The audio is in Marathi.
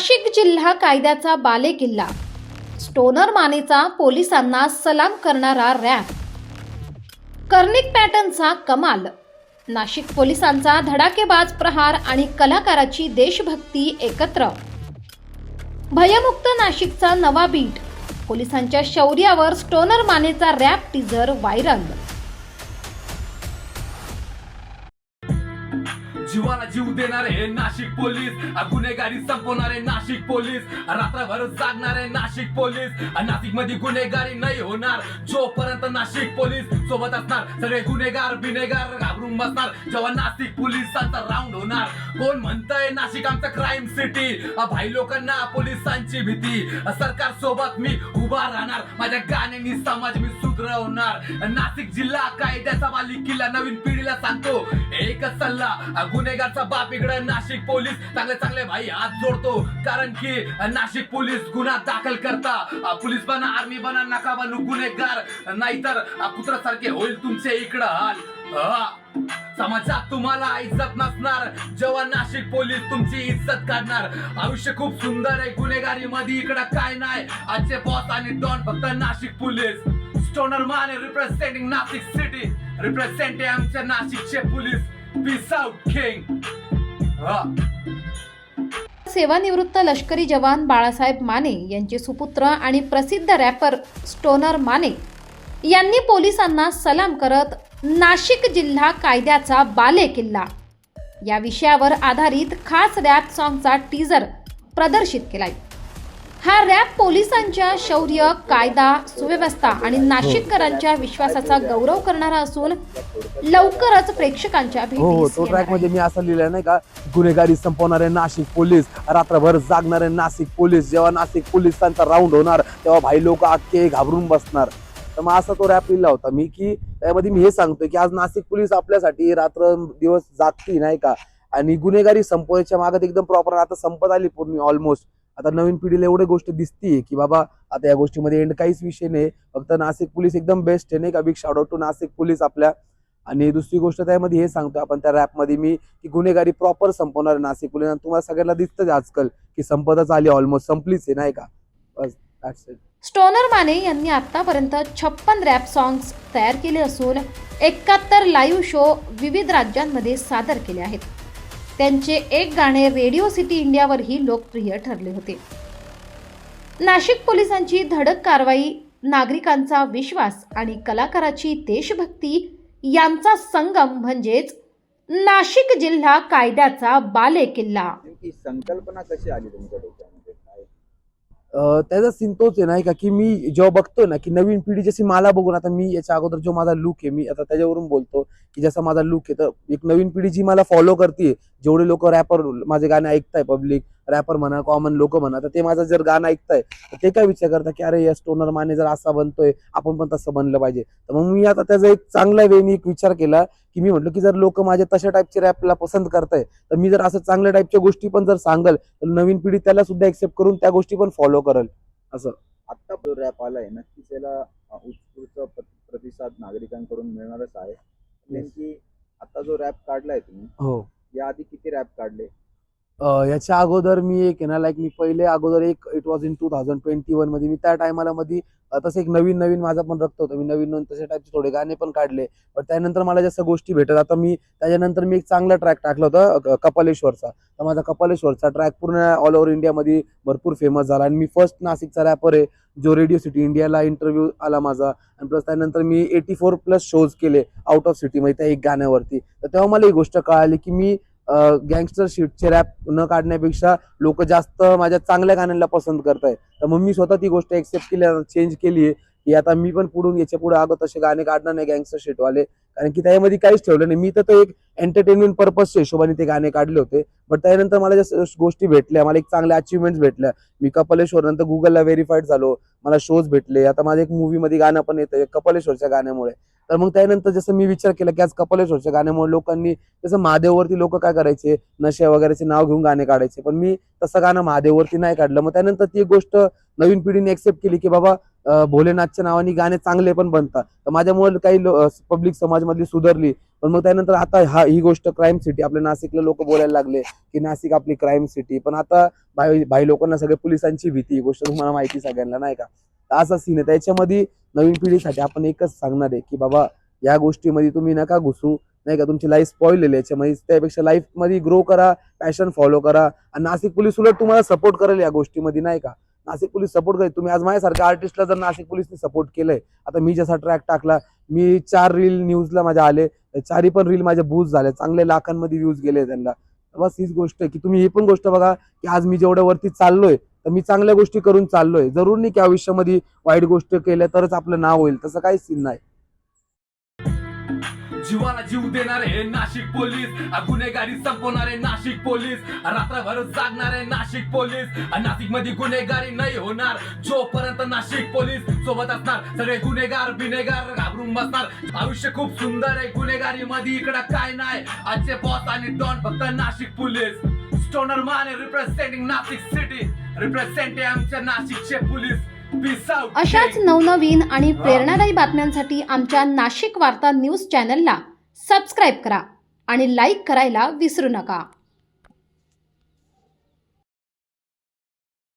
नाशिक जिल्हा कायद्याचा बालेकिल्ला. स्टोनर मानेचा पोलिसांना सलाम करणारा रॅप कर्णिक पॅटर्नचा कमाल. नाशिक पोलिसांचा धडाकेबाज प्रहार आणि कलाकाराची देशभक्ती एकत्र. भयमुक्त नाशिकचा नवा बीट. पोलिसांच्या शौर्यावर स्टोनर मानेचा रॅप टीजर व्हायरल. जीवाला जीव देणारे नाशिक पोलीस. गुन्हेगारी संपवणारे नाशिक पोलीस. रात्रभर जागणारे नाशिक पोलीस. नाशिकमध्ये गुन्हेगारी नाही होणार. जोपर्यंत नाशिक पोलीस सोबत असणार सगळे गुन्हेगार बिनेगार घाबरून बसणार जेव्हा नाशिक पोलिसांचा राऊंड होणार. कोण म्हणतंय नाशिक आमचं क्राईम सिटी भाई लोकांना पोलिसांची भीती. सरकार सोबत मी उभा राहणार. माझ्या गाण्यानी समाज मी सुधरवणार. नाशिक जिल्हा कायद्याचा मालिक किल्ला नवीन पिढीला सांगतो. एकच सल्ला गुन्हेगारचा बाप इकडे नाशिक पोलीस. चांगले चांगले भाई हात जोडतो. कारण की नाशिक पोलीस गुन्हा दाखल करता. पोलीस बना आर्मी बना नका बनू गुन्हेगार. नाहीतर कुत्रासारखे होईल तुमचे इकडं. हाल समाजात तुम्हाला इज्जत नसणार. जेव्हा नाशिक पोलीस तुमची इज्जत काढणार. आयुष्य खूप सुंदर आहे. गुन्हेगारी मध्ये इकडं काय नाही. आजचे बॉस आणि डॉन फक्त Nashik police. Stoner Mane representing Nashik city representing आमच्या नाशिकचे पोलीस. पीस आउट किंग हा सेवानिवृत्त लष्करी जवान बाळासाहेब माने यांचे सुपुत्र आणि प्रसिद्ध रॅपर स्टोनर माने यांनी पोलिसांना सलाम करत नाशिक जिल्हा कायद्याचा बाले किल्ला. या विषयावर आधारित खास रॅप सॉंगचा टीजर प्रदर्शित केलाय. हा रॅप पोलिसांच्या शौर्य कायदा सुव्यवस्था आणि नाशिककरांच्या विश्वासाचा गौरव करणारा असून लवकरच प्रेक्षकांच्या हो हो भेटीस तो येणार ट्रॅकमध्ये आहे. मी असं लिहिलंय नाही का गुन्हेगारी संपवणारे नाशिक पोलीस रात्रभर जागणारे नाशिक पोलीस जेव्हा नाशिक पोलिसांचा राऊंड होणार तेव्हा भाई लोक अख्खे घाबरून बसणार. तर मग असा तो रॅप लिहिला होता मी की त्यामध्ये मी हे सांगतोय की आज नाशिक पोलीस आपल्यासाठी रात्र दिवस जागती नाही का? आणि गुन्हेगारी संपवायच्या मागत एकदम प्रॉपर आता संपत आली पूर्ण ऑलमोस्ट आता नवीन पिढीला एवढ्या गोष्ट दिसतीये की बाबा आता या गोष्टीमध्ये एंड काहीच विषय नाही. फक्त नाशिक पोलीस एकदम बेस्ट आहे नाही का? Big shout to Nashik police आपल्या. आणि दुसरी गोष्ट त्यामध्ये हे सांगतो आपण त्या रॅपमध्ये मी की गुन्हेगारी प्रॉपर संपवणार आहे नाशिक पोलीस. आणि तुम्हाला सगळ्यांना दिसतंच आजकाल की संपतच आली ऑलमोस्ट संपलीच आहे नाही का? बस दॅट्स इट स्टोनर माने यांनी आतापर्यंत छप्पन रॅप सॉंग्स तयार केले असून एकाहत्तर लाईव्ह शो विविध राज्यांमध्ये सादर केले आहेत. त्यांचे एक गाणे रेडिओ सिटी इंडियावरही लोकप्रिय ठरले होते. नाशिक पोलिसांची धडक कारवाई नागरिकांचा विश्वास आणि कलाकाराची देशभक्ती यांचा संगम म्हणजेच नाशिक जिल्हा कायद्याचा बाले किल्ला संकल्पना कशी आली तुमच्या त्याचा सीन तोच आहे नाही का की मी जेव्हा बघतोय ना की नवीन पिढी जशी मला बघून आता मी याच्या अगोदर जो माझा लुक आहे मी आता त्याच्यावरून बोलतो की जसा माझा लुक आहे तर एक नवीन पिढी जी मला फॉलो करते जेवढे लोक रॅपर माझे गाणे ऐकताय पब्लिक रॅपर म्हणा कॉमन लोक म्हणा तर ते माझं जर गाणं ऐकताय तर ते काय विचार करतात की अरे या स्टोनर माने जर असा बनतोय आपण पण तसं बनलं पाहिजे. तर मग मी आता त्याचा एक चांगला वेळी एक विचार केला की मी म्हटलं की जर लोक माझ्या तशा टाईपचे रॅपला पसंत करताय तर मी जर असं चांगल्या टाईपच्या गोष्टी पण जर सांगल तर नवीन पिढी त्याला सुद्धा एक्सेप्ट करून त्या गोष्टी पण फॉलो करल. असं. आत्ता जो रॅप आलाय नक्कीच याला अ, उत्स्फूर्त प्र- प्रतिसाद नागरिकांकडून मिळणारच आहे. नेमकी आता जो रॅप काढलाय तुम्ही हो. याआधी किती रॅप काढले? याच्या अगोदर मी एक ना लाईक मी पहिले अगोदर एक it was in two thousand twenty वनमध्ये मी त्या टायमाला मध्ये तसं एक नवीन नवीन माझा पण रक्त होतं. मी नवीन नवीन तशा टाईपचे थोडे गाणे पण काढले. पण त्यानंतर मला जसं गोष्टी भेटत. आता मी त्याच्यानंतर मी एक चांगला ट्रॅक टाकला होता कपालेश्वरचा. तर माझा कपालेश्वरचा ट्रॅक पूर्ण ऑल ओव्हर इंडियामध्ये भरपूर फेमस झाला. आणि मी फर्स्ट नाशिकचा रॅपर आहे जो रेडिओ सिटी इंडियाला इंटरव्ह्यू आला माझा. आणि प्लस त्यानंतर मी एटी फोर प्लस शोज केले आउट ऑफ सिटीमध्ये त्या एक गाण्यावरती. तर तेव्हा मला ही गोष्ट कळाली की मी गँगस्टर शीटचे रॅप न काढण्यापेक्षा लोक जास्त माझ्या चांगल्या गाण्यांना पसंत करताय तर मग मी स्वतः ती गोष्ट एक्सेप्ट केली चेंज केली आहे की आता मी पण पुढून याच्यापुढे अगं तसे गाणे काढणार नाही गँगस्टर शीटवाले कारण की त्यामध्ये काहीच ठेवलं नाही. मी तर तो एक एंटरटेनमेंट पर्पजच्या हिशोबाने ते गाणे काढले होते. बट त्यानंतर मला ज्या गोष्टी भेटल्या मला एक चांगल्या अचिव्हमेंट्स भेटल्या. मी कपालेश्वर नंतर गुगलला व्हेरीफाईड झालो. मला शोज भेटले. आता माझ्या एक मूवी मध्ये गाणं पण येतं कपालेश्वरच्या गाण्यामुळे. तर मग त्यानंतर जसं मी विचार केला की आज कपालेश्वरच्या गाण्यामुळे लोकांनी जसं महादेववरती लोक काय करायचे? नशे वगैरेचे नाव घेऊन गाणे काढायचे. पण मी तसं गाणं महादेववरती नाही काढलं. मग त्यानंतर ती एक गोष्ट नवीन पिढीने एक्सेप्ट केली की बाबा भोलेनाथच्या नावाने गाणे चांगले पण बनतात. तर माझ्यामुळे काही पब्लिक समाज समाजमधली सुधारली. पण मग त्यानंतर आता हा ही गोष्ट क्राईम सिटी आपल्या नाशिकला लोक बोलायला लागले की नाशिक आपली क्राईम सिटी पण आता भाई भाई लोकांना सगळे पोलिसांची भीती ही गोष्ट तुम्हाला माहिती सगळ्यांना नाही का? असा सीन आहे. त्याच्यामध्ये नवीन पिढीसाठी आपण एकच सांगणार आहे की बाबा या गोष्टीमध्ये तुम्ही नका घुसू. नाही का? तुमची लाईफ स्पॉईल आहे याच्यामध्ये त्यापेक्षा लाईफमध्ये ग्रो करा पॅशन फॉलो करा. आणि नाशिक पोलीस उलट तुम्हाला सपोर्ट करेल या गोष्टीमध्ये नाही का? नाशिक पोलीस सपोर्ट करते तुम्ही आज माझ्यासारख्या आर्टिस्टला जर नाशिक पोलिसने सपोर्ट केलंय आता मी जसा ट्रॅक टाकला मी चार रील न्यूजला माझ्या आले चारही पण रील माझ्या बूज झाले चांगले लाखांमध्ये व्ह्यूज गेले त्यांना. बस हीच गोष्ट आहे की तुम्ही ही पण गोष्ट बघा की आज मी जेवढ्या वरती चाललोय तर मी चांगल्या गोष्टी करून चाललोय. जरूर नाही की आयुष्यामध्ये वाईट गोष्ट केल्या तरच आपलं नाव होईल तसं काहीच सीन नाही. जीवाला जीव देणारे हे नाशिक पोलीस. गुन्हेगारी संपवणारे नाशिक पोलीस. रात्रभर जागणारे नाशिक पोलीस. नाशिकमध्ये गुन्हेगारी नाही होणार. जोपर्यंत नाशिक पोलीस सोबत असणार सगळे गुन्हेगार बिनेगार घाबरून बसणार. आयुष्य खूप सुंदर आहे गुन्हेगारी मध्ये इकडं काय नाही. आजचे बॉस आणि डॉन फक्त Nashik police. Stoner Mane representing Nashik city representing आमच्या नाशिकचे पोलीस. अशाच नवनवीन आणि प्रेरणादायी बातम्यांसाठी आमच्या नाशिक वार्ता न्यूज चॅनलला सबस्क्राईब करा आणि लाईक करायला विसरू नका.